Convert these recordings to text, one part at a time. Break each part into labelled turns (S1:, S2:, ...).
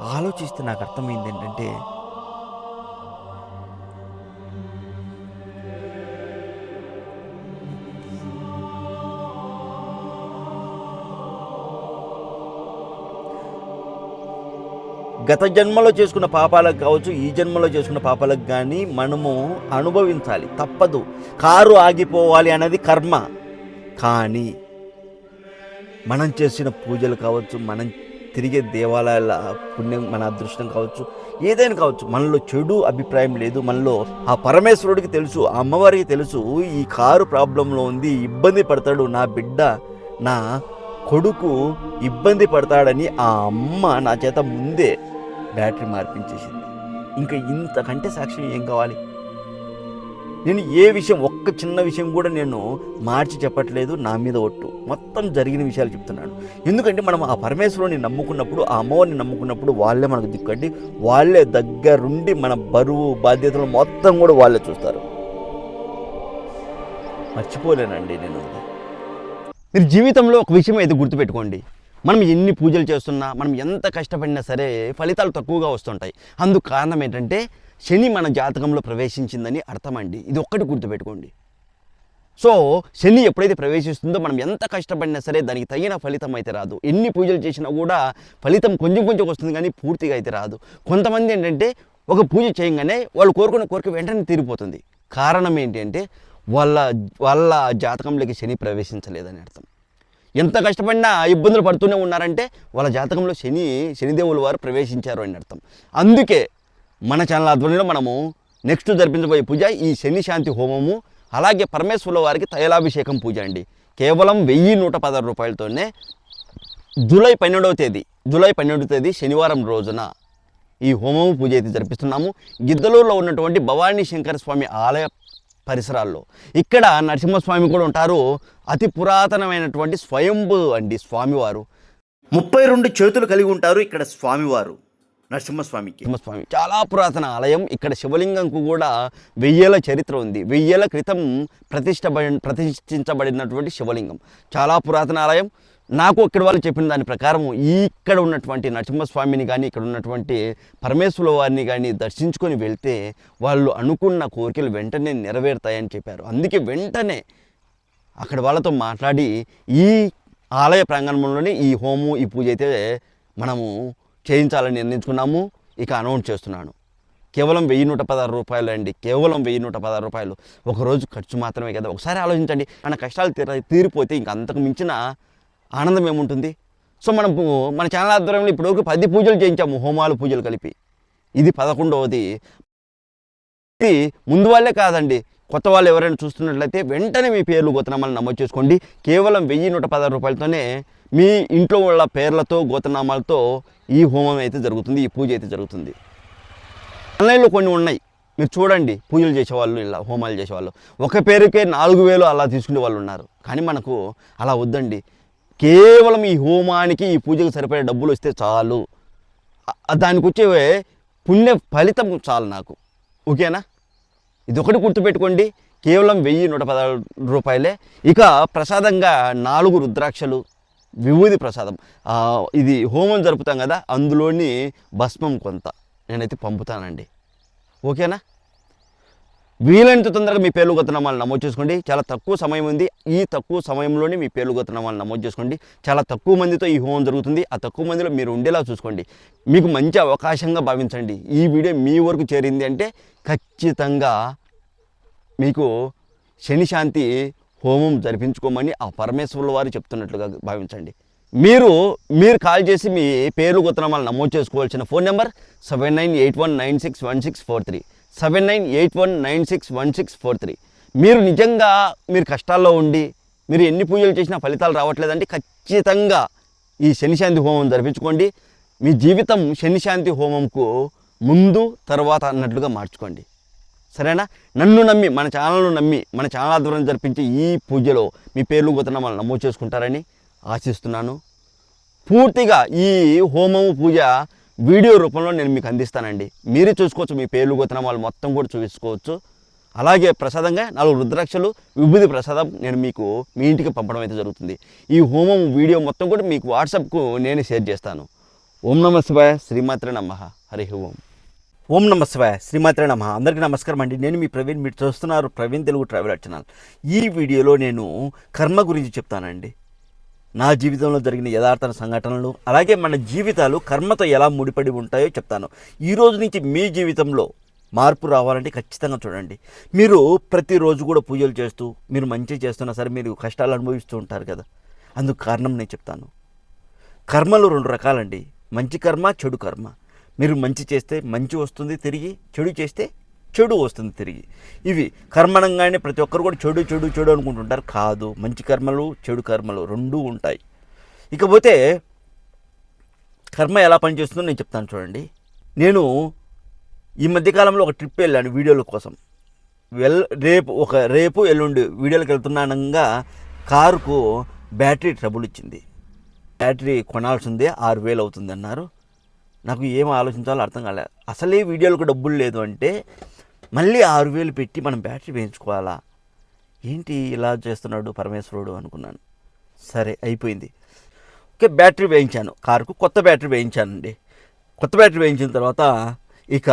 S1: ఆలోచిస్తే నాకు అర్థమైంది ఏంటంటే గత జన్మలో చేసుకున్న పాపాలకు కావచ్చు ఈ జన్మలో చేసుకున్న పాపాలకు కానీ మనము అనుభవించాలి. తప్పదు. కారు ఆగిపోవాలి అన్నది కర్మ. కానీ మనం చేసిన పూజలు కావచ్చు మనం తిరిగే దేవాలయాల పుణ్యం మన అదృష్టం కావచ్చు ఏదైనా కావచ్చు. మనలో చెడు అభిప్రాయం లేదు. మనలో ఆ పరమేశ్వరుడికి తెలుసు ఆ అమ్మవారికి తెలుసు ఈ కారు ప్రాబ్లంలో ఉంది ఇబ్బంది పడతాడు నా బిడ్డ నా కొడుకు ఇబ్బంది పడతాడని ఆ అమ్మ నా చేత ముందే బ్యాటరీ మార్పించేసింది. ఇంకా ఇంతకంటే సాక్ష్యం ఏం కావాలి? నేను ఏ విషయం ఒక్క చిన్న విషయం కూడా నేను మార్చి చెప్పట్లేదు నా మీద ఒట్టు. మొత్తం జరిగిన విషయాలు చెప్తున్నాను. ఎందుకంటే మనం ఆ పరమేశ్వరుని నమ్ముకున్నప్పుడు ఆ అమ్మవారిని నమ్ముకున్నప్పుడు వాళ్ళే మనకు దిక్కండి. వాళ్ళే దగ్గరుండి మన బరువు బాధ్యతలు మొత్తం కూడా వాళ్ళే చూస్తారు. మర్చిపోలేనండి నేను. మీరు జీవితంలో ఒక విషయం అయితే గుర్తుపెట్టుకోండి. మనం ఎన్ని పూజలు చేస్తున్నా మనం ఎంత కష్టపడినా సరే ఫలితాలు తక్కువగా వస్తుంటాయి. అందుకు కారణం ఏంటంటే శని మన జాతకంలో ప్రవేశించిందని అర్థం అండి. ఇది ఒక్కటి గుర్తుపెట్టుకోండి. సో శని ఎప్పుడైతే ప్రవేశిస్తుందో మనం ఎంత కష్టపడినా సరే దానికి తగిన ఫలితం అయితే రాదు. ఎన్ని పూజలు చేసినా కూడా ఫలితం కొంచెం కొంచెం వస్తుంది కానీ పూర్తిగా అయితే రాదు. కొంతమంది ఏంటంటే ఒక పూజ చేయగానే వాళ్ళు కోరుకున్న కోరిక వెంటనే తీరిపోతుంది. కారణం ఏంటంటే వాళ్ళ వాళ్ళ జాతకంలోకి శని ప్రవేశించలేదని అర్థం. ఎంత కష్టపడినా ఇబ్బందులు పడుతూనే ఉన్నారంటే వాళ్ళ జాతకంలో శని శనిదేవుల వారు ప్రవేశించారు అని అర్థం. అందుకే మన ఛానల్ ఆధ్వర్యంలో మనము నెక్స్ట్ జరిపించబోయే పూజ ఈ శని శాంతి హోమము అలాగే పరమేశ్వరుల వారికి తైలాభిషేకం పూజ అండి. కేవలం వెయ్యి నూట పదహారు రూపాయలతోనే జూలై పన్నెండవ తేదీ జూలై పన్నెండవ తేదీ శనివారం రోజున ఈ హోమము పూజ అయితే జరిపిస్తున్నాము. గిద్దలూరులో ఉన్నటువంటి భవానీ శంకర స్వామి ఆలయ పరిసరాల్లో. ఇక్కడ నరసింహస్వామి కూడా ఉంటారు. అతి పురాతనమైనటువంటి స్వయంభు అండి స్వామివారు. ముప్పై రెండు చేతులు కలిగి ఉంటారు ఇక్కడ స్వామివారు నరసింహస్వామికి. నరసింహస్వామి. చాలా పురాతన ఆలయం. ఇక్కడ శివలింగంకు కూడా వెయ్యేల చరిత్ర ఉంది. వెయ్యేల క్రితం ప్రతిష్టబడి ప్రతిష్ఠించబడినటువంటి శివలింగం. చాలా పురాతన ఆలయం. నాకు ఇక్కడ వాళ్ళు చెప్పిన దాని ప్రకారం ఇక్కడ ఉన్నటువంటి నరసింహస్వామిని కానీ ఇక్కడ ఉన్నటువంటి పరమేశ్వర వారిని కానీ దర్శించుకొని వెళ్తే వాళ్ళు అనుకున్న కోరికలు వెంటనే నెరవేరుతాయని చెప్పారు. అందుకే వెంటనే అక్కడ వాళ్ళతో మాట్లాడి ఈ ఆలయ ప్రాంగణంలోనే ఈ హోము ఈ పూజ అయితే మనము చేయించాలని నిర్ణయించుకున్నాము. ఇక అనౌన్స్ చేస్తున్నాను. కేవలం వెయ్యి నూట పదహారు రూపాయలు అండి. కేవలం వెయ్యి నూట పదహారు రూపాయలు. ఒక రోజు ఖర్చు మాత్రమే కదా. ఒకసారి ఆలోచించండి. మన కష్టాలు తీర తీరిపోతే ఇంక అంతకు మించిన ఆనందం ఏముంటుంది? సో మనం మన ఛానల్ ఆధ్వర్యంలో ఇప్పటివరకు పది పూజలు చేయించాము హోమాలు పూజలు కలిపి. ఇది పదకొండవది. ఇది ముందు వాళ్ళే కాదండి. కొత్త వాళ్ళు ఎవరైనా చూస్తున్నట్లయితే వెంటనే మీ పేర్లు గోతనామాలు నమోదు చేసుకోండి. కేవలం వెయ్యి నూట పదహారు రూపాయలతోనే మీ ఇంట్లో వాళ్ళ పేర్లతో గోతనామాలతో ఈ హోమం అయితే జరుగుతుంది ఈ పూజ అయితే జరుగుతుంది. ఆన్లైన్లో కొన్ని ఉన్నాయి. మీరు చూడండి పూజలు చేసేవాళ్ళు ఇలా హోమాలు చేసేవాళ్ళు. ఒక పేరుకే నాలుగు వేలు అలా తీసుకునే వాళ్ళు ఉన్నారు. కానీ మనకు అలా వద్దండి. కేవలం ఈ హోమానికి ఈ పూజకు సరిపడే డబ్బులు వస్తే చాలు. దానికి వచ్చే పుణ్య ఫలితం చాలు నాకు. ఓకేనా? ఇది ఒకటి గుర్తుపెట్టుకోండి. కేవలం వెయ్యి నూట పదహారు రూపాయలే. ఇక ప్రసాదంగా నాలుగు రుద్రాక్షలు విభూది ప్రసాదం. ఇది హోమం జరుపుతాం కదా అందులోని భస్మం కొంత నేనైతే పంపుతానండి. ఓకేనా? వీలైనంత తొందరగా మీ పేర్లు గొత్తనామాలు నమోదు చేసుకోండి. చాలా తక్కువ సమయం ఉంది. ఈ తక్కువ సమయంలోనే మీ పేర్లు గతనామాలు నమోదు చేసుకోండి. చాలా తక్కువ మందితో ఈ హోమం జరుగుతుంది. ఆ తక్కువ మందిలో మీరు ఉండేలా చూసుకోండి. మీకు మంచి అవకాశంగా భావించండి. ఈ వీడియో మీ వరకు చేరింది అంటే ఖచ్చితంగా మీకు శని శాంతి హోమం జరిపించుకోమని ఆ పరమేశ్వరుల వారు చెప్తున్నట్లుగా భావించండి. మీరు మీరు కాల్ చేసి మీ పేర్లు గొత్తనామాలు నమోదు చేసుకోవాల్సిన phone number seven nine eight one nine six one six four three. Seven nine eight one nine six one six four three మీరు నిజంగా మీరు కష్టాల్లో ఉండి మీరు ఎన్ని పూజలు చేసినా ఫలితాలు రావట్లేదంటే ఖచ్చితంగా ఈ శనిశాంతి హోమం జరిపించుకోండి. మీ జీవితం శనిశాంతి హోమంకు ముందు తర్వాత అన్నట్లుగా మార్చుకోండి. సరేనా? నన్ను నమ్మి మన ఛానల్ను నమ్మి మన ఛానల్ ఆధ్వర్యం జరిపించే ఈ పూజలో మీ పేర్లు గోతనామాలు నమోదు చేసుకుంటారని ఆశిస్తున్నాను. పూర్తిగా ఈ హోమము పూజ వీడియో రూపంలో నేను మీకు అందిస్తానండి. మీరే చూసుకోవచ్చు మీ పేర్లు వాళ్ళు మొత్తం కూడా చూసుకోవచ్చు. అలాగే ప్రసాదంగా నాలుగు రుద్రాక్షలు విభూతి ప్రసాదం నేను మీకు మీ ఇంటికి పంపడం అయితే జరుగుతుంది. ఈ హోమం వీడియో మొత్తం కూడా మీకు వాట్సాప్కు నేనే షేర్ చేస్తాను.
S2: ఓం నమ శివాయ శ్రీమాత్రే నమ. హరి ఓం. ఓం నమ శివాయ శ్రీమాత్ర నమ. అందరికీ నమస్కారం అండి. నేను మీ ప్రవీణ్ మీరు చూస్తున్నారు ప్రవీణ్ తెలుగు ట్రావెల్ ఛానల్. ఈ వీడియోలో నేను కర్మ గురించి చెప్తానండి. నా జీవితంలో జరిగిన యథార్థ సంఘటనలు అలాగే మన జీవితాలు కర్మతో ఎలా ముడిపడి ఉంటాయో చెప్తాను. ఈ రోజు నుంచి మీ జీవితంలో మార్పు రావాలంటే ఖచ్చితంగా చూడండి. మీరు ప్రతిరోజు కూడా పూజలు చేస్తూ మీరు మంచి చేస్తున్నా సరే మీరు కష్టాలు అనుభవిస్తూ ఉంటారు కదా. అందుకు కారణం నేను చెప్తాను. కర్మలు రెండు రకాలండి. మంచి కర్మ చెడు కర్మ. మీరు మంచి చేస్తే మంచి వస్తుంది తిరిగి చెడు చేస్తే చెడు వస్తుంది తిరిగి. ఇవి కర్మణంగానే ప్రతి ఒక్కరు కూడా చెడు చెడు చెడు అనుకుంటుంటారు. కాదు మంచి కర్మలు చెడు కర్మలు రెండూ ఉంటాయి. ఇకపోతే కర్మ ఎలా పనిచేస్తుందో నేను చెప్తాను చూడండి. నేను ఈ మధ్యకాలంలో ఒక ట్రిప్ వెళ్ళాను వీడియోల కోసం. వెల్ రేపు ఒక రేపు ఎల్లుండి వీడియోలకు వెళ్తున్నానంగా కారుకు బ్యాటరీ ట్రబుల్ ఇచ్చింది. బ్యాటరీ కొనాల్సిందే ఆరు వేలు అవుతుంది అన్నారు. నాకు ఏం ఆలోచించాలో అర్థం కాలేదు అసలే వీడియోలకు డబ్బులు లేదు అంటే మళ్ళీ ఆరు వేలు పెట్టి మనం బ్యాటరీ వేయించుకోవాలా? ఏంటి ఇలా చేస్తున్నాడు పరమేశ్వరుడు అనుకున్నాను. సరే అయిపోయింది. ఓకే బ్యాటరీ వేయించాను. కారుకు కొత్త బ్యాటరీ వేయించానండి. కొత్త బ్యాటరీ వేయించిన తర్వాత ఇక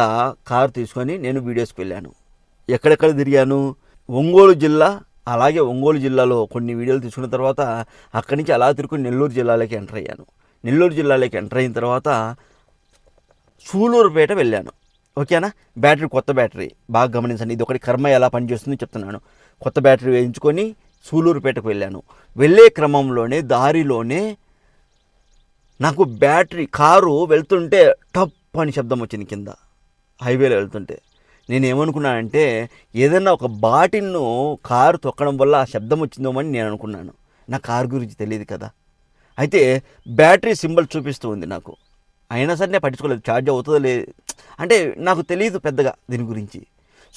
S2: కారు తీసుకొని నేను వీడియోస్కి వెళ్ళాను. ఎక్కడెక్కడ తిరిగాను? ఒంగోలు జిల్లా అలాగే ఒంగోలు జిల్లాలో కొన్ని వీడియోలు తీసుకున్న తర్వాత అక్కడి నుంచి అలా తిరుగు నెల్లూరు జిల్లాలోకి ఎంటర్ అయ్యాను. నెల్లూరు జిల్లాలోకి ఎంటర్ అయిన తర్వాత సూలూరుపేట వెళ్ళాను. ఓకేనా? బ్యాటరీ కొత్త బ్యాటరీ. బాగా గమనించండి. ఇది ఒకటి కర్మ ఎలా పనిచేస్తుందో చెప్తున్నాను. కొత్త బ్యాటరీ వేయించుకొని సూలూరుపేటకు వెళ్ళాను. వెళ్ళే క్రమంలోనే దారిలోనే నాకు బ్యాటరీ కారు వెళ్తుంటే టప్ అని శబ్దం వచ్చింది కింద. హైవేలో వెళ్తుంటే. నేను ఏమనుకున్నానంటే ఏదైనా ఒక బాటిల్ను కారు తొక్కడం వల్ల ఆ శబ్దం వచ్చిందోమని నేను అనుకున్నాను నా కారు గురించి తెలియదు కదా. అయితే బ్యాటరీ సింబల్ చూపిస్తూ ఉంది నాకు. అయినా సరే నేను పట్టించుకోలేదు. ఛార్జ్ అవుతుందో లేదు అంటే నాకు తెలియదు పెద్దగా దీని గురించి.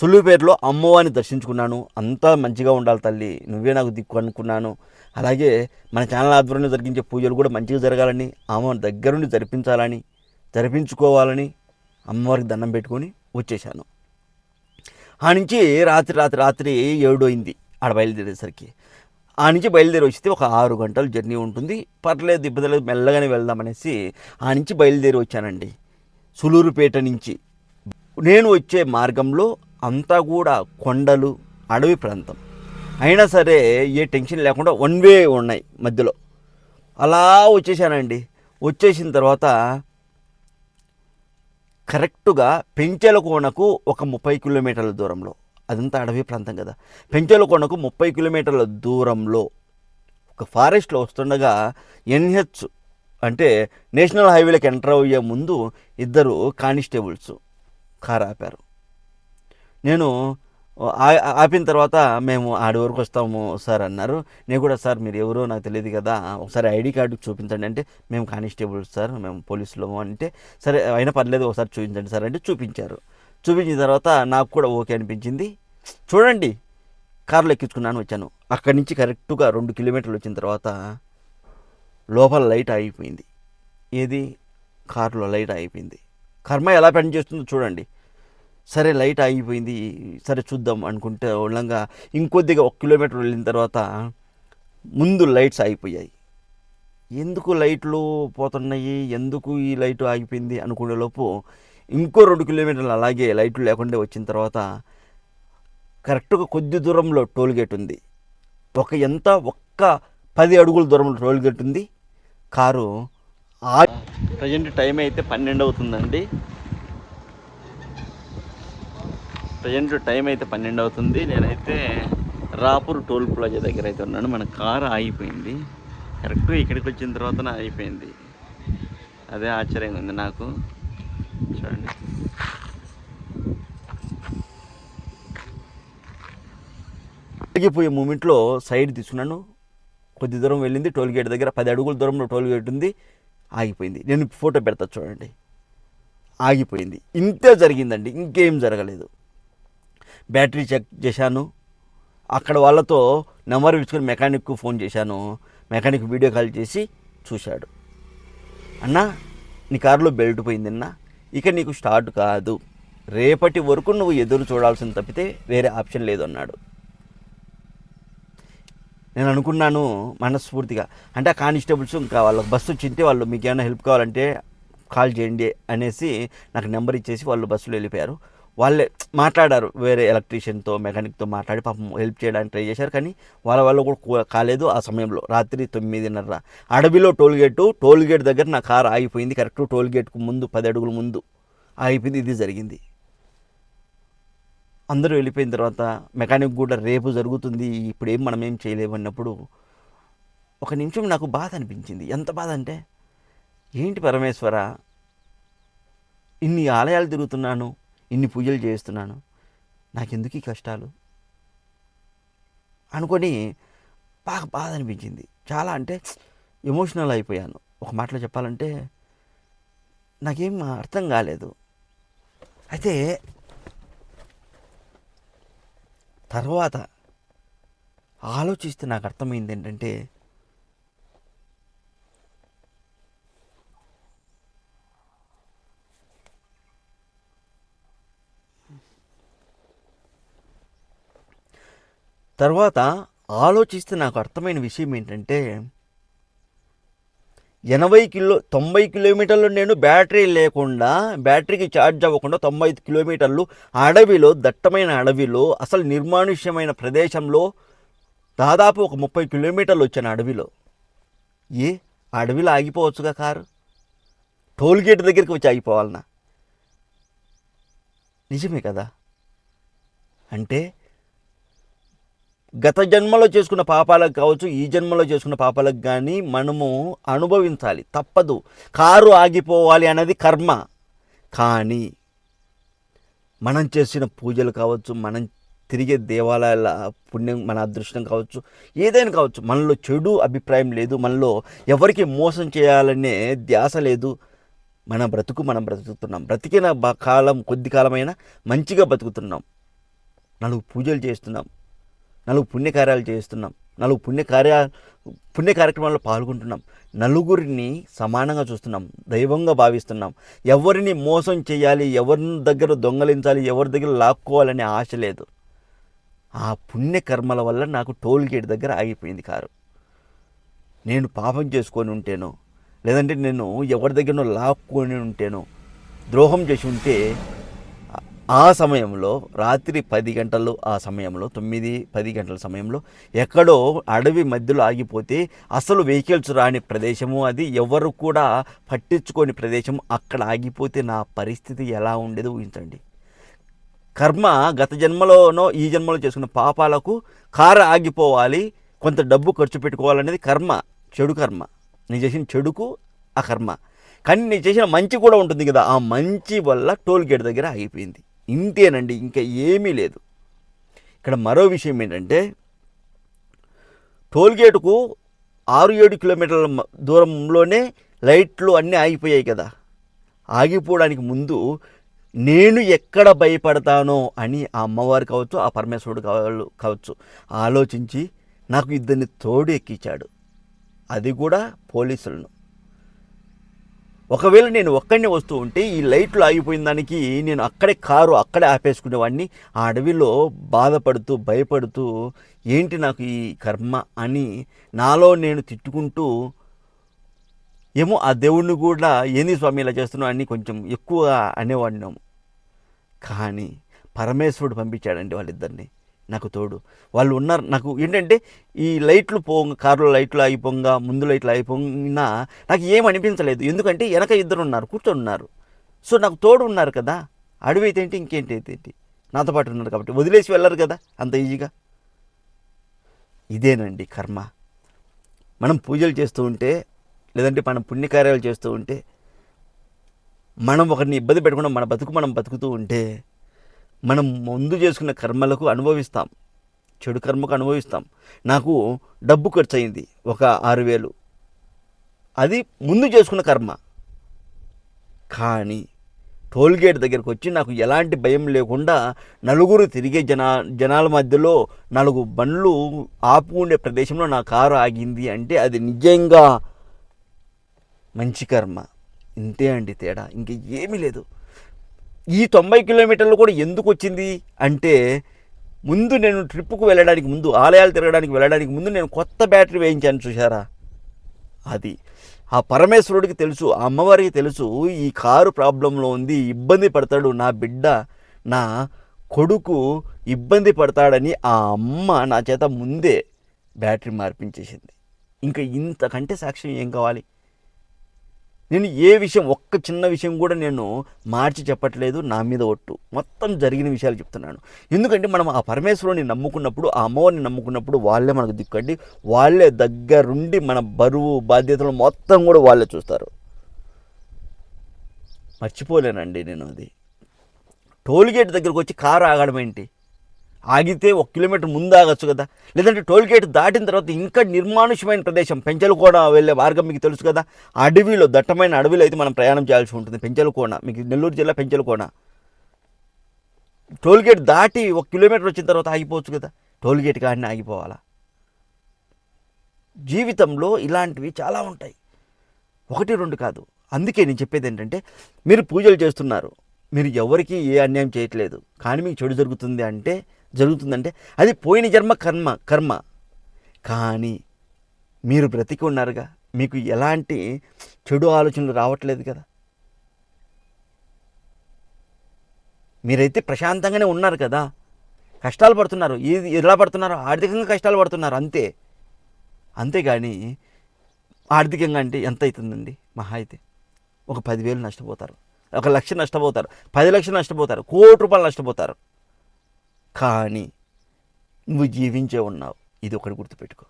S2: సుల్లుపేటలో అమ్మవారిని దర్శించుకున్నాను. అంతా మంచిగా ఉండాలి తల్లి. నువ్వే నాకు దిక్కు అనుకున్నాను. అలాగే మన ఛానల్ ఆధ్వర్యంలో జరిగించే పూజలు కూడా మంచిగా జరగాలని అమ్మవారి దగ్గరుండి జరిపించాలని జరిపించుకోవాలని అమ్మవారికి దండం పెట్టుకొని వచ్చేసాను ఆ నుంచి రాత్రి రాత్రి రాత్రి ఏడు అయింది. ఆడ బయలుదేరేసరికి. ఆ నుంచి బయలుదేరి వస్తే ఒక ఆరు గంటల జర్నీ ఉంటుంది. పర్లేదు ఇబ్బంది లేదు మెల్లగానే వెళ్దామనేసి ఆ నుంచి బయలుదేరి వచ్చానండి. సులూరుపేట నుంచి. నేను వచ్చే మార్గంలో అంతా కూడా కొండలు అడవి ప్రాంతం. అయినా సరే ఏ టెన్షన్ లేకుండా వన్ వే ఉన్నాయి మధ్యలో. అలా వచ్చేసానండి. వచ్చేసిన తర్వాత కరెక్టుగా పెంచెలకోనకు ఒక ముప్పై కిలోమీటర్ల దూరంలో. అదంతా అడవి ప్రాంతం కదా. పెంచెలకోనకు ముప్పై కిలోమీటర్ల దూరంలో ఒక ఫారెస్ట్లో వస్తుండగా ఎన్హెచ్ అంటే నేషనల్ హైవేలకు ఎంటర్ అయ్యే ముందు ఇద్దరు కానిస్టేబుల్స్ కారు ఆపారు. నేను ఆ- ఆపిన తర్వాత మేము ఆడి వరకు వస్తాము సార్ అన్నారు. నేను కూడా సార్ మీరు ఎవరో నాకు తెలియదు కదా ఒకసారి ఐడి కార్డు చూపించండి అంటే మేము కానిస్టేబుల్స్ సార్ మేము పోలీసులము అంటే సరే అయినా పర్లేదు ఒకసారి చూపించండి సార్ అంటే చూపించారు. చూపించిన తర్వాత నాకు కూడా ఓకే అనిపించింది. చూడండి కారులో ఎక్కించుకున్నాను వచ్చాను. అక్కడి నుంచి కరెక్ట్గా రెండు కిలోమీటర్లు వచ్చిన తర్వాత లోపల లైట్ ఆగిపోయింది. ఏది? కారులో లైట్ ఆగిపోయింది. కర్మ ఎలా పనిచేస్తుందో చూడండి. సరే లైట్ ఆగిపోయింది. సరే చూద్దాం అనుకుంటే ఉండగా ఇంకొద్దిగా ఒక కిలోమీటర్ వెళ్ళిన తర్వాత ముందు లైట్స్ ఆగిపోయాయి. ఎందుకు లైట్లు పోతున్నాయి? ఎందుకు ఈ లైట్ ఆగిపోయింది? అనుకునే లోపు ఇంకో రెండు కిలోమీటర్లు అలాగే లైట్లు లేకుండా వచ్చిన తర్వాత కరెక్ట్గా కొద్ది దూరంలో టోల్గేట్ ఉంది. ఒక ఎంత? ఒక్క పది అడుగుల దూరంలో టోల్గేట్ ఉంది. కారు ప్రజెంట్ టైం అయితే పన్నెండు అవుతుందండి. ప్రజెంట్ టైం అయితే పన్నెండు అవుతుంది. నేనైతే రాపూర్ టోల్ ప్లాజా దగ్గర అయితే ఉన్నాను. మన కారు ఆగిపోయింది. కరెక్ట్ ఇక్కడికి వచ్చిన తర్వాత ఆగిపోయింది. అదే ఆశ్చర్యంగా ఉంది నాకు. చూడండి. ఆగిపోయే మూమెంట్లో సైడ్ తీసుకున్నాను. కొద్ది దూరం వెళ్ళింది టోల్ గేట్ దగ్గర పది అడుగుల దూరంలో టోల్ గేట్ ఉంది ఆగిపోయింది. నేను ఫోటో పెడతా చూడండి. ఆగిపోయింది. ఇంతే జరిగిందండి ఇంకేం జరగలేదు. బ్యాటరీ చెక్ చేశాను. అక్కడ వాళ్ళతో నెంబర్ ఇచ్చుకొని మెకానిక్కు ఫోన్ చేశాను. మెకానిక్ వీడియో కాల్ చేసి చూశాడు. అన్నా నీ కారులో బెల్ట్ పోయిందన్నా ఇక నీకు స్టార్ట్ కాదు. రేపటి వరకు నువ్వు ఎదురు చూడాల్సింది తప్పితే వేరే ఆప్షన్ లేదు అన్నాడు నేను అనుకున్నాను మనస్ఫూర్తిగా. అంటే ఆ కానిస్టేబుల్స్ ఇంకా వాళ్ళకి బస్సు వచ్చింటే వాళ్ళు మీకు ఏమైనా హెల్ప్ కావాలంటే కాల్ చేయండి అనేసి నాకు నెంబర్ ఇచ్చేసి వాళ్ళు బస్సులో వెళ్ళిపోయారు. వాళ్ళే మాట్లాడారు వేరే ఎలక్ట్రీషియన్తో మెకానిక్తో మాట్లాడి పాపం హెల్ప్ చేయడానికి ట్రై చేశారు. కానీ వాళ్ళ వల్ల కూడా కాలేదు ఆ సమయంలో రాత్రి తొమ్మిదిన్నర. అడవిలో టోల్ గేటు టోల్ గేట్ దగ్గర నా కారు ఆగిపోయింది. కరెక్ట్ టోల్ గేట్కు ముందు పది అడుగుల ముందు ఆగిపోయింది. ఇది జరిగింది. అందరూ వెళ్ళిపోయిన తర్వాత మెకానిక్ కూడా రేపు జరుగుతుంది ఇప్పుడు ఏం మనం ఏం చేయలేము అన్నప్పుడు ఒక నిమిషం నాకు బాధ అనిపించింది. ఎంత బాధ అంటే ఏంటి పరమేశ్వర ఇన్ని ఆలయాలు తిరుగుతున్నాను ఇన్ని పూజలు చేస్తున్నాను నాకెందుకు ఈ కష్టాలు? అనుకొని బాగా బాధ అనిపించింది. చాలా అంటే ఎమోషనల్ అయిపోయాను. ఒక మాటలో చెప్పాలంటే నాకేం అర్థం కాలేదు. అయితే తర్వాత ఆలోచిస్తే నాకు అర్థమైంది ఏంటంటే తర్వాత ఆలోచిస్తే నాకు అర్థమైన విషయం ఏంటంటే ఎనభై కిలో తొంభై కిలోమీటర్లు నేను బ్యాటరీ లేకుండా బ్యాటరీకి ఛార్జ్ అవ్వకుండా తొంభై కిలోమీటర్లు అడవిలో దట్టమైన అడవిలో అసలు నిర్మానుష్యమైన ప్రదేశంలో దాదాపు ఒక ముప్పై కిలోమీటర్లు వచ్చాను అడవిలో. ఏ? అడవిలో ఆగిపోవచ్చుగా కారు? టోల్ గేట్ దగ్గరికి వచ్చి ఆగిపోవాలనా? నిజమే కదా? అంటే గత జన్మలో చేసుకున్న పాపాలకు కావచ్చు ఈ జన్మలో చేసుకున్న పాపాలకు కానీ మనము అనుభవించాలి. తప్పదు. కారు ఆగిపోవాలి అనేది కర్మ. కానీ మనం చేసిన పూజలు కావచ్చు మనం తిరిగే దేవాలయాల పుణ్యం మన అదృష్టం కావచ్చు ఏదైనా కావచ్చు మనలో చెడు అభిప్రాయం లేదు మనలో ఎవరికి మోసం చేయాలనే ధ్యాస లేదు. మన బ్రతుకు మనం బ్రతుకుతున్నాం. బ్రతికిన కాలం కొద్ది కాలమైనా మంచిగా బతుకుతున్నాం. నలుగు పూజలు చేస్తున్నాం. నలుగు పుణ్యకార్యాలు చేస్తున్నాం. నలుగు పుణ్యకార్య పుణ్య కార్యక్రమాల్లో పాల్గొంటున్నాం. నలుగురిని సమానంగా చూస్తున్నాం. దైవంగా భావిస్తున్నాం. ఎవరిని మోసం చేయాలి ఎవరి దగ్గర దొంగలించాలి ఎవరి దగ్గర లాక్కోవాలనే ఆశ లేదు. ఆ పుణ్యకర్మల వల్ల నాకు టోల్ గేట్ దగ్గర ఆగిపోయింది కారు. నేను పాపం చేసుకొని ఉంటేనో లేదంటే నేను ఎవరి దగ్గరనో లాక్కొని ఉంటేనో ద్రోహం చేసి ఉంటే ఆ- సమయంలో రాత్రి పది గంటలు ఆ సమయంలో తొమ్మిది పది గంటల సమయంలో ఎక్కడో అడవి మధ్యలో ఆగిపోతే అసలు వెహికల్స్ రాని ప్రదేశము అది. ఎవరు కూడా పట్టించుకోని ప్రదేశం. అక్కడ ఆగిపోతే నా పరిస్థితి ఎలా ఉండేది ఊహించండి. కర్మ గత జన్మలోనో ఈ జన్మలో చేసుకున్న పాపాలకు కారు ఆగిపోవాలి. కొంత డబ్బు ఖర్చు పెట్టుకోవాలనేది కర్మ చెడు కర్మ. నేను చేసిన చెడుకు ఆ కర్మ కానీ నేను చేసిన మంచి కూడా ఉంటుంది కదా. ఆ మంచి వల్ల టోల్ గేట్ దగ్గర ఆగిపోయింది. ఇంతేనండి ఇంకా ఏమీ లేదు. ఇక్కడ మరో విషయం ఏంటంటే టోల్గేటుకు ఆరు ఏడు కిలోమీటర్ల దూరంలోనే లైట్లు అన్నీ ఆగిపోయాయి కదా. ఆగిపోవడానికి ముందు నేను ఎక్కడ భయపడతానో అని ఆ అమ్మవారు కావచ్చు ఆ పరమేశ్వరుడు కావాలి కావచ్చు ఆలోచించి నాకు ఇద్దరిని తోడు ఎక్కించాడు. అది కూడా పోలీసులను. ఒకవేళ నేను ఒక్కడినే వస్తూ ఉంటే ఈ లైట్లు ఆగిపోయిన దానికి నేను అక్కడే కారు అక్కడే ఆపేసుకునేవాడిని. ఆ అడవిలో బాధపడుతూ భయపడుతూ ఏంటి నాకు ఈ కర్మ? అని నాలో నేను తిట్టుకుంటూ ఏమో ఆ దేవుణ్ణి కూడా ఏంది స్వామి ఇలా చేస్తున్నావు? అని కొంచెం ఎక్కువ అనేవాడినాము కానీ పరమేశ్వరుడు పంపించాడండి వాళ్ళిద్దరిని. నాకు తోడు. వాళ్ళు ఉన్నారు. నాకు ఏంటంటే ఈ లైట్లు పోంగ కారులో లైట్లు ఆగిపోంగా ముందు లైట్లు ఆగిపోయినా నాకు ఏం అనిపించలేదు. ఎందుకంటే వెనక ఇద్దరు ఉన్నారు కూర్చొని ఉన్నారు సో నాకు తోడు ఉన్నారు కదా. అడవి అయితే ఏంటి ఇంకేంటి అయితే నాతో పాటు ఉన్నారు కాబట్టి. వదిలేసి వెళ్ళరు కదా అంత ఈజీగా. ఇదేనండి కర్మ. మనం పూజలు చేస్తూ ఉంటే లేదంటే మనం పుణ్యకార్యాలు చేస్తూ ఉంటే మనం ఒకరిని ఇబ్బంది పెట్టకుండా మన బతుకు మనం బతుకుతూ ఉంటే మనం ముందు చేసుకున్న కర్మలకు అనుభవిస్తాం. చెడు కర్మకు అనుభవిస్తాం. నాకు డబ్బు ఖర్చు అయింది ఒక ఆరు వేలు. అది ముందు చేసుకున్న కర్మ. కానీ టోల్గేట్ దగ్గరకు వచ్చి నాకు ఎలాంటి భయం లేకుండా నలుగురు తిరిగే జనా జనాల మధ్యలో నాలుగు బండ్లు ఆపుకుండే ప్రదేశంలో నా కారు ఆగింది అంటే అది నిజంగా మంచి కర్మ. ఇంతే అండి తేడా. ఇంక ఏమీ లేదు. ఈ తొంభై కిలోమీటర్లు కూడా ఎందుకు వచ్చింది అంటే ముందు నేను ట్రిప్పుకు వెళ్ళడానికి ముందు ఆలయాలు తిరగడానికి వెళ్ళడానికి ముందు నేను కొత్త బ్యాటరీ వేయించాను చూసారా అది. ఆ పరమేశ్వరుడికి తెలుసు ఆ అమ్మవారికి తెలుసు ఈ కారు ప్రాబ్లంలో ఉంది ఇబ్బంది పడతాడు నా బిడ్డ నా కొడుకు ఇబ్బంది పడతాడని ఆ అమ్మ నా చేత ముందే బ్యాటరీ మార్పించేసింది. ఇంకా ఇంతకంటే సాక్ష్యం ఏం కావాలి? నేను ఏ విషయం ఒక్క చిన్న విషయం కూడా నేను మార్చి చెప్పట్లేదు నా మీద ఒట్టు. మొత్తం జరిగిన విషయాలు చెప్తున్నాను. ఎందుకంటే మనం ఆ పరమేశ్వరుని నమ్ముకున్నప్పుడు ఆ అమ్మవారిని నమ్ముకున్నప్పుడు వాళ్ళే మనకు దిక్కండి. వాళ్ళే దగ్గరుండి మన బరువు బాధ్యతలు మొత్తం కూడా వాళ్ళే చూస్తారు. మర్చిపోలేనండి నేను అది. టోల్గేట్ దగ్గరకు వచ్చి కారు ఆగడం ఏంటి ఆగితే ఒక కిలోమీటర్ ముందు ఆగచ్చు కదా. లేదంటే టోల్ గేట్ దాటిన తర్వాత ఇంకా నిర్మానుష్యమైన ప్రదేశం పెంచలకోన వెళ్ళే మార్గం మీకు తెలుసు కదా. అడవిలో దట్టమైన అడవిలో అయితే మనం ప్రయాణం చేయాల్సి ఉంటుంది. పెంచలకోన మీకు నెల్లూరు జిల్లా పెంచలకోన టోల్ గేట్ దాటి ఒక కిలోమీటర్ వచ్చిన తర్వాత ఆగిపోవచ్చు కదా. టోల్ గేట్ కాడిని ఆగిపోవాలా? జీవితంలో ఇలాంటివి చాలా ఉంటాయి. ఒకటి రెండు కాదు. అందుకే నేను చెప్పేది ఏంటంటే మీరు పూజలు చేస్తున్నారు. మీరు ఎవరికి ఏ అన్యాయం చేయట్లేదు. కానీ మీకు చెడు జరుగుతుంది అంటే జరుగుతుందంటే అది పోయిన జన్మ కర్మ కర్మ. కానీ మీరు బ్రతికి ఉన్నారుగా. మీకు ఎలాంటి చెడు ఆలోచనలు రావట్లేదు కదా. మీరైతే ప్రశాంతంగానే ఉన్నారు కదా. కష్టాలు పడుతున్నారు. ఏది ఎలా పడుతున్నారు? ఆర్థికంగా కష్టాలు పడుతున్నారు. అంతే. అంతేగాని ఆర్థికంగా అంటే ఎంత అవుతుందండి మహా అయితే ఒక పదివేలు నష్టపోతారు. ఒక లక్ష నష్టపోతారు పది లక్షలు నష్టపోతారు కోటి రూపాయలు నష్టపోతారు. కానీ నువ్వు జీవించే ఉన్నావు. ఇది ఒకటి గుర్తుపెట్టుకో.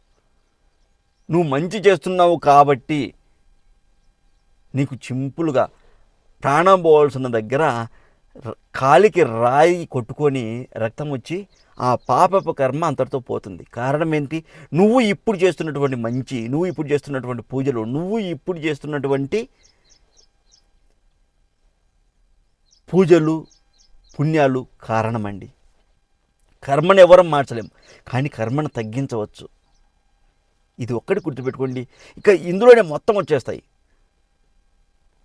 S2: నువ్వు మంచి చేస్తున్నావు కాబట్టి నీకు చింపులుగా ప్రాణం పోవాల్సిన దగ్గర కాలికి రాయి కొట్టుకొని రక్తం వచ్చి ఆ పాపపు కర్మ అంతటితో పోతుంది. కారణం ఏంటి? నువ్వు ఇప్పుడు చేస్తున్నటువంటి మంచి నువ్వు ఇప్పుడు చేస్తున్నటువంటి పూజలు నువ్వు ఇప్పుడు చేస్తున్నటువంటి పూజలు పుణ్యాలు కారణమండి. కర్మను ఎవరం మార్చలేం కానీ కర్మను తగ్గించవచ్చు. ఇది ఒక్కటి గుర్తుపెట్టుకోండి. ఇక ఇందులోనే మొత్తం వచ్చేస్తాయి.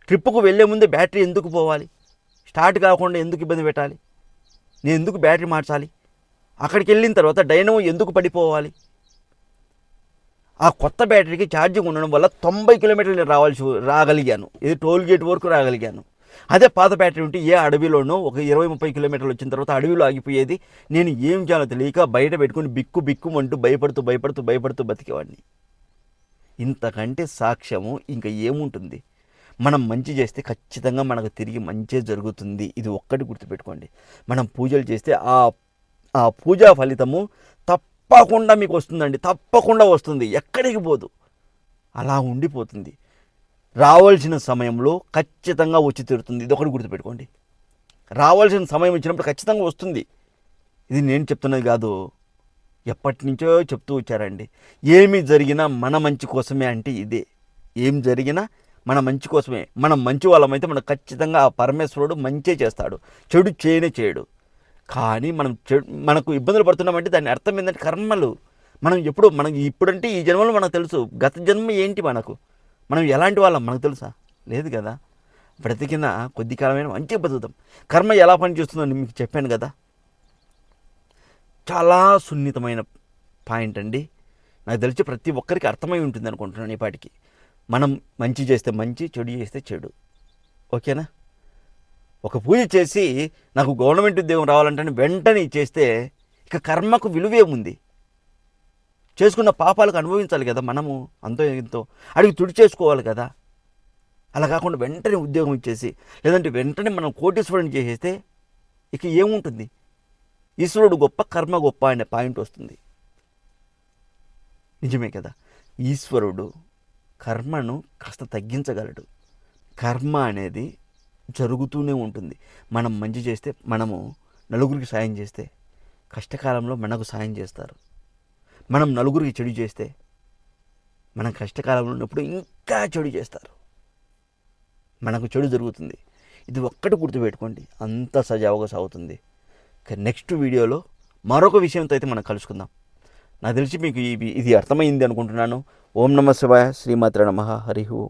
S2: ట్రిప్పుకు వెళ్ళే ముందే బ్యాటరీ ఎందుకు పోవాలి? స్టార్ట్ కాకుండా ఎందుకు ఇబ్బంది పెట్టాలి? నేను ఎందుకు బ్యాటరీ మార్చాలి? అక్కడికి వెళ్ళిన తర్వాత డైనమో ఎందుకు పడిపోవాలి? ఆ కొత్త బ్యాటరీకి ఛార్జింగ్ ఉండడం వల్ల తొంభై కిలోమీటర్లు నేను రావాల్సి రాగలిగాను. ఇది టోల్ గేట్ వరకు రాగలిగాను. అదే పాత బ్యాటరీ ఉంటే ఏ అడవిలోనో ఒక ఇరవై ముప్పై కిలోమీటర్లు వచ్చిన తర్వాత అడవిలో ఆగిపోయేది. నేను ఏం చేయాలో తెలియక బయట పెట్టుకుని బిక్కు బిక్కు అంటూ భయపడుతూ భయపడుతూ భయపడుతూ బతికేవాడిని. ఇంతకంటే సాక్ష్యము ఇంకా ఏముంటుంది? మనం మంచి చేస్తే ఖచ్చితంగా మనకు తిరిగి మంచి జరుగుతుంది. ఇది ఒక్కటి గుర్తుపెట్టుకోండి. మనం పూజలు చేస్తే ఆ ఆ పూజా ఫలితము తప్పకుండా మీకు వస్తుందండి. తప్పకుండా వస్తుంది. ఎక్కడికి పోదు. అలా ఉండిపోతుంది. రావాల్సిన సమయంలో ఖచ్చితంగా వచ్చి తీరుతుంది. ఇది ఒకటి గుర్తుపెట్టుకోండి. రావాల్సిన సమయం వచ్చినప్పుడు ఖచ్చితంగా వస్తుంది. ఇది నేను చెప్తున్నది కాదు. ఎప్పటి నుంచో చెప్తూ వచ్చారండి. ఏమి జరిగినా మన మంచి కోసమే అంటే ఇదే. ఏం జరిగినా మన మంచి కోసమే. మనం మంచి వాళ్ళమైతే మనకు ఖచ్చితంగా ఆ పరమేశ్వరుడు మంచే చేస్తాడు. చెడు చేయనే చేయడు. కానీ మనం చెడు మనకు ఇబ్బందులు పడుతున్నామంటే దాని అర్థం ఏంటంటే కర్మలు. మనం ఎప్పుడు మనం ఇప్పుడంటే ఈ జన్మలో మనకు తెలుసు. గత జన్మ ఏంటి మనకు? మనం ఎలాంటి వాళ్ళం? మనకు తెలుసా? లేదు కదా? బ్రతికిన కొద్ది కాలమైన మంచిగా బతుకుతాం కర్మ ఎలా పనిచేస్తుందో మీకు చెప్పాను కదా? చాలా సున్నితమైన పాయింట్ అండి. నాకు తెలిసి ప్రతి ఒక్కరికి అర్థమై ఉంటుంది అనుకుంటున్నాను ఈ పాటికి. మనం మంచి చేస్తే మంచి చెడు చేస్తే చెడు. ఓకేనా? ఒక పూజ చేసి నాకు గవర్నమెంట్ ఉద్యోగం రావాలంటే వెంటనే చేస్తే ఇక కర్మకు విలువేముంది? చేసుకున్న పాపాలకు అనుభవించాలి కదా మనము అంతో ఎంతో అడిగి తుడి చేసుకోవాలి కదా. అలా కాకుండా వెంటనే ఉద్యోగం ఇచ్చేసి లేదంటే వెంటనే మనం కోటీశ్వరుని చేసేస్తే ఇక ఏముంటుంది? ఈశ్వరుడు గొప్ప కర్మ గొప్ప అనే పాయింట్ వస్తుంది. నిజమే కదా. ఈశ్వరుడు కర్మను కాస్త తగ్గించగలడు. కర్మ అనేది జరుగుతూనే ఉంటుంది. మనం మంచి చేస్తే మనము నలుగురికి సాయం చేస్తే కష్టకాలంలో మనకు సాయం చేస్తారు. మనం నలుగురికి చెడు చేస్తే మనం కష్టకాలంలో ఉన్నప్పుడు ఇంకా చెడు చేస్తారు. మనకు చెడు జరుగుతుంది. ఇది ఒక్కటి గుర్తుపెట్టుకోండి. అంత సజావుగా సాగుతుంది. నెక్స్ట్ వీడియోలో మరొక విషయంతో అయితే మనం కలుసుకుందాం. నాకు తెలిసి మీకు ఇది ఇది అర్థమైంది అనుకుంటున్నాను. ఓం నమ శివాయ. శ్రీమాత్ర నమ. హరి ఓం.